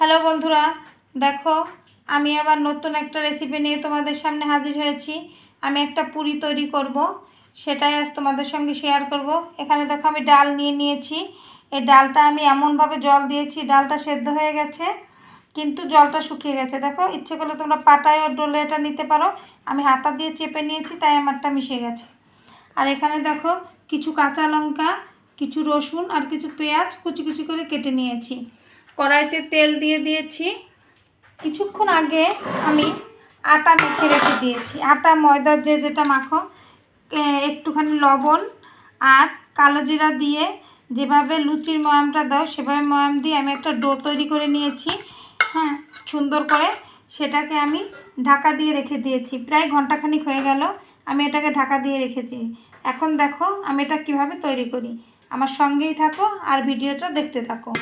Hello বন্ধুরা, দেখো, আমি আবার নতুন একটা রেসিপি নিয়ে তোমাদের সামনে হাজির হয়েছি। আমি একটা পুরি তৈরি করব, সেটাই আজ তোমাদের সঙ্গে শেয়ার করব। এখানে দেখো, আমি ডাল নিয়ে নিয়েছি। এই ডালটা আমি এমনভাবে জল দিয়েছি, ডালটা সেদ্ধ হয়ে গেছে, কিন্তু জলটা শুকিয়ে গেছে। দেখো, ইচ্ছে করলে তোমরা পাটায় ডোলে এটা নিতে পারো। আমি হাতা দিয়ে চেপে নিয়েছি, তাই আমারটা মিশে গেছে। আর এখানে দেখো, কিছু কাঁচা লঙ্কা, কিছু রসুন আর কিছু পেঁয়াজ কুচি কুচি করে কেটে নিয়েছি। কড়াইতে তেল দিয়ে দিয়েছি। কিছুক্ষণ আগে আমি আটা মেখে রেখে দিয়েছি। আটা ময়দার যে যেটা মাখো একটুখানি লবণ আর কালো জিরা দিয়ে যেভাবে লুচির ময়ামটা দাও, সেভাবে ময়াম দিয়ে আমি একটা ডো তৈরি করে নিয়েছি। হ্যাঁ সুন্দর করে সেটাকে আমি ঢাকা দিয়ে রেখে দিয়েছি। প্রায় ঘন্টাখানিক হয়ে গেল আমি এটাকে ঢাকা দিয়ে রেখেছি। এখন দেখো আমি এটা কীভাবে তৈরি করি। আমার সঙ্গেই থাকো আর ভিডিওটা দেখতে থাকো।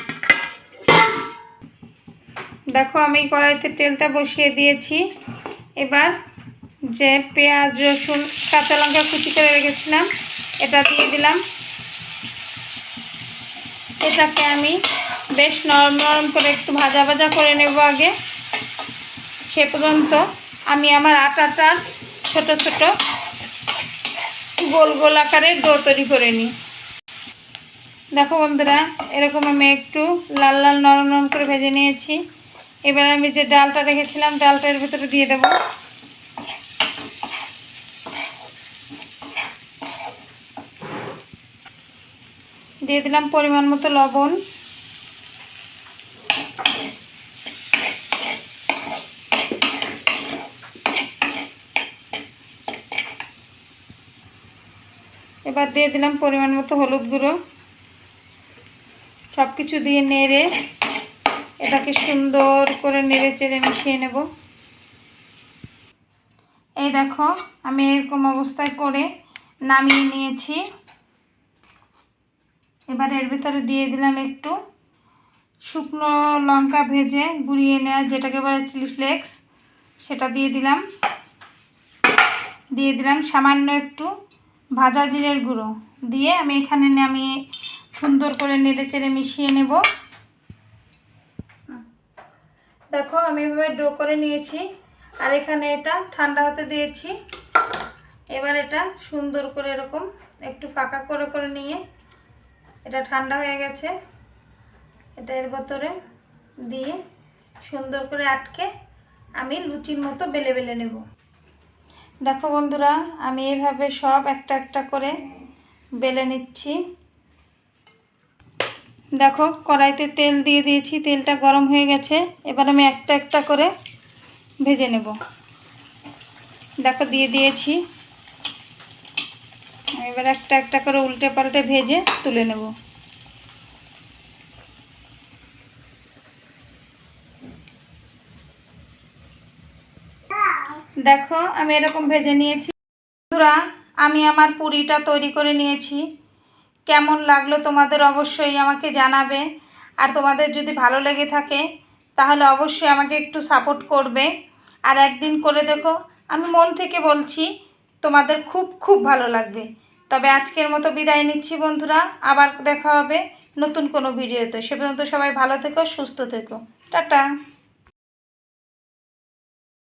দেখো আমি কড়াইতে তেলটা বসিয়ে দিয়েছি। এবার যে পেঁয়াজ, রসুন, কাঁচা লঙ্কা কুচি করে রেখেছিলাম, এটা দিয়ে দিলাম। এটাকে আমি বেশ নরম নরম করে একটু ভাজা ভাজা করে নেব আগে। সে পর্যন্ত আমি আমার আটাটার ছোট ছোট গোল গোল আকারের ডো তৈরি করে নিই। দেখো বন্ধুরা, এরকম আমি একটু লাল লাল নরম নরম করে ভেজে নিয়েছি। এবার আমি যে ডালটা রেখেছিলাম ডালটা এর ভেতরে দিয়ে দেব। দিয়ে দিলাম পরিমাণ মতো লবণ। এবার দিয়ে দিলাম পরিমাণ মতো হলুদ গুঁড়ো। সব কিছু দিয়ে নেড়ে এটাকে সুন্দর করে নেড়ে চেড়ে মিশিয়ে নেব। এই দেখো, আমি এরকম অবস্থায় করে নামিয়ে নিয়েছি। এবার এর ভিতরে দিয়ে দিলাম একটু শুকনো লঙ্কা ভেজে গুঁড়িয়ে নেওয়া যেটাকে বলে চিলি ফ্লেক্স, সেটা দিয়ে দিলাম। দিয়ে দিলাম সামান্য একটু ভাজা জিরের গুঁড়ো। দিয়ে আমি এখানে নামিয়ে সুন্দর করে নেড়ে চেড়ে মিশিয়ে নেব। দেখো আমি এভাবে ডো করে নিয়েছি। আর এখানে এটা ঠান্ডা হতে দিয়েছি। এবার এটা সুন্দর করে এরকম একটু ফাঁকা করে করে নিয়ে এটা ঠান্ডা হয়ে গেছে। এটা এর ভেতরে দিয়ে সুন্দর করে আটকে আমি লুচির মতো বেলে বেলে নেব। দেখো বন্ধুরা, আমি এভাবে সব একটা একটা করে বেলে নিচ্ছি। দেখো, কড়াইতে তেল দিয়ে দিয়েছি, তেলটা গরম হয়ে গেছে। এবার আমি একটা একটা করে ভেজে নেব। দেখো, দিয়ে দিয়েছি। এবার একটা একটা করে উল্টে পাল্টে ভেজে তুলে নেব। দেখো, আমি এরকম ভেজে নিয়েছি। বন্ধুরা, আমি আমার পুরিটা তৈরি করে নিয়েছি। কেমন লাগল তোমাদের অবশ্যই আমাকে জানাবে। আর তোমাদের যদি ভালো লেগে থাকে, তাহলে অবশ্যই আমাকে একটু সাপোর্ট করবে। আর একদিন করে দেখো, আমি মন থেকে বলছি, তোমাদের খুব খুব ভালো লাগবে। তবে আজকের মতো বিদায় নিচ্ছি বন্ধুরা, আবার দেখা হবে নতুন কোনো ভিডিওতে। সে পর্যন্ত সবাই ভালো থেকো, সুস্থ থেকো। টাটা!